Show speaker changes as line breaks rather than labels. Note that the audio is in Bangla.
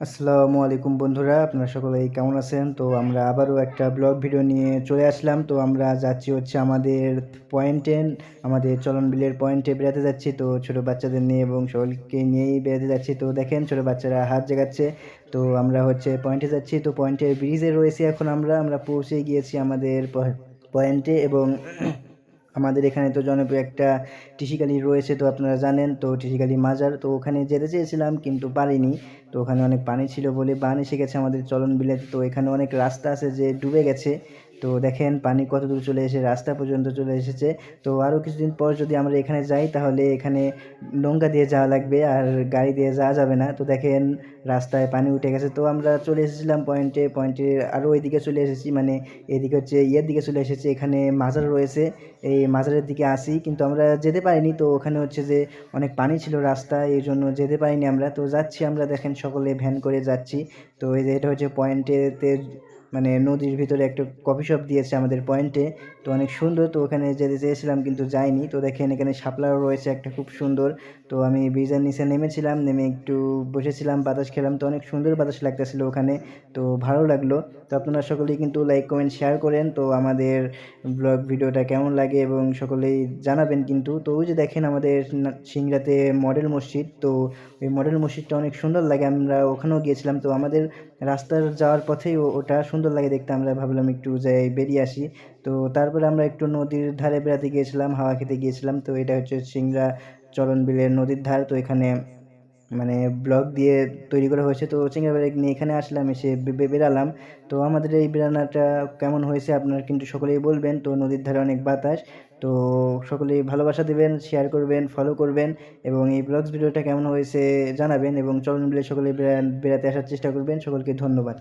আসসালামু আলাইকুম বন্ধুরা, আপনারা সকলেই কেমন আছেন? তো আমরা আবারও একটা ব্লগ ভিডিও নিয়ে চলে আসলাম। তো আমরা যাচ্ছি হচ্ছে আমাদের পয়েন্টে আমাদের চলন বিলের পয়েন্টে বেড়াতে যাচ্ছি। তো ছোট বাচ্চাদের নিয়ে এবং সকলকে নিয়েই বেড়াতে যাচ্ছি। তো দেখেন, ছোট বাচ্চারা হাত জাগাচ্ছে। তো আমরা হচ্ছে পয়েন্টে যাচ্ছি। তো পয়েন্টের ব্রিজে রয়েছি এখন আমরা। আমরা পৌঁছে গিয়েছি আমাদের পয়েন্টে এবং আমাদের এখানে তো জনপ্রিয় একটা টিসিকালি রয়েছে তো আপনারা জানেন, তো টিসিকালি মাজার, তো ওখানে যেতে চেয়েছিলাম কিন্তু পারিনি। তো ওখানে অনেক পানি ছিল বলে পানি এসে গেছে আমাদের চলন বিলেতে, তো এখানে অনেক রাস্তা আছে যে ডুবে গেছে। তো দেখেন পানি কত দূর চলে এসে, রাস্তা পর্যন্ত চলে এসেছে। তো আরও কিছুদিন পর যদি আমরা এখানে যাই, তাহলে এখানে নৌকা দিয়ে যাওয়া লাগবে আর গাড়ি দিয়ে যাওয়া যাবে না। তো দেখেন রাস্তায় পানি উঠে গেছে। তো আমরা চলে এসেছিলাম পয়েন্টে পয়েন্টে আরও ওইদিকে চলে এসেছি। মানে এদিকে হচ্ছে, ইয়ের দিকে চলে এসেছি। এখানে মাজার রয়েছে। এই মাজারের দিকে আসি। কিন্তু আমরা যেতে পারিনি। তো ওখানে হচ্ছে যে অনেক পানি ছিল রাস্তায়, এই জন্য যেতে পারিনি আমরা। তো যাচ্ছি আমরা, দেখেন সকলে ভ্যান করে যাচ্ছি। তো এই যে এটা হচ্ছে পয়েন্টেতে মানে নদীর ভিতরে একটা কফি শপ দিয়েছে আমাদের পয়েন্টে তো অনেক সুন্দর, তো ওখানে যেতে চেয়েছিলাম কিন্তু যাইনি। তো দেখেন এখানে শাপলাও রয়েছে একটা খুব সুন্দর। তো আমি ব্রিজের নিচে নেমেছিলাম, নেমে একটু বসেছিলাম, বাতাস খেলাম। তো অনেক সুন্দর বাতাস লাগতেছিল ওখানে, তো ভালো লাগল। তো আপনারা সকলেই কিন্তু লাইক কমেন্ট শেয়ার করেন। তো আমাদের ব্লগ ভিডিওটা কেমন লাগে এবং সকলেই জানাবেন কিন্তু। তো ওই যে দেখেন আমাদের সিংড়াতে মডেল মসজিদ, তো ওই মডেল মসজিদটা অনেক সুন্দর লাগে। আমরা ওখানেও গিয়েছিলাম। তো আমাদের রাস্তার যাওয়ার পথেই ওটা সুন্দর লাগে দেখতে। আমরা ভাবলাম একটু যে বেরিয়ে আসি। তো তারপরে আমরা একটু নদীর ধারে বেড়াতে গিয়েছিলাম, হাওয়া খেতে গিয়েছিলাম। তো এটা হচ্ছে সিংড়া চরণ বিলের নদীর ধার। তো এখানে মানে ব্লগ দিয়ে তৈরি করা হয়েছে। তো চিংড়া ব্রেক নিয়ে এখানে আসলাম, এসে বেরালাম তো আমাদের এই বেড়ানোটা কেমন হয়েছে আপনারা কিন্তু সকলেই বলবেন। তো নদীর ধারে অনেক বাতাস। তো সকলেই ভালোবাসা দেবেন শেয়ার করবেন ফলো করবেন এবং এই ব্লগস ভিডিওটা কেমন হয়েছে জানাবেন এবং চলন বিলে সকলে বেড়াতে আসার চেষ্টা করবেন। সকলকে ধন্যবাদ।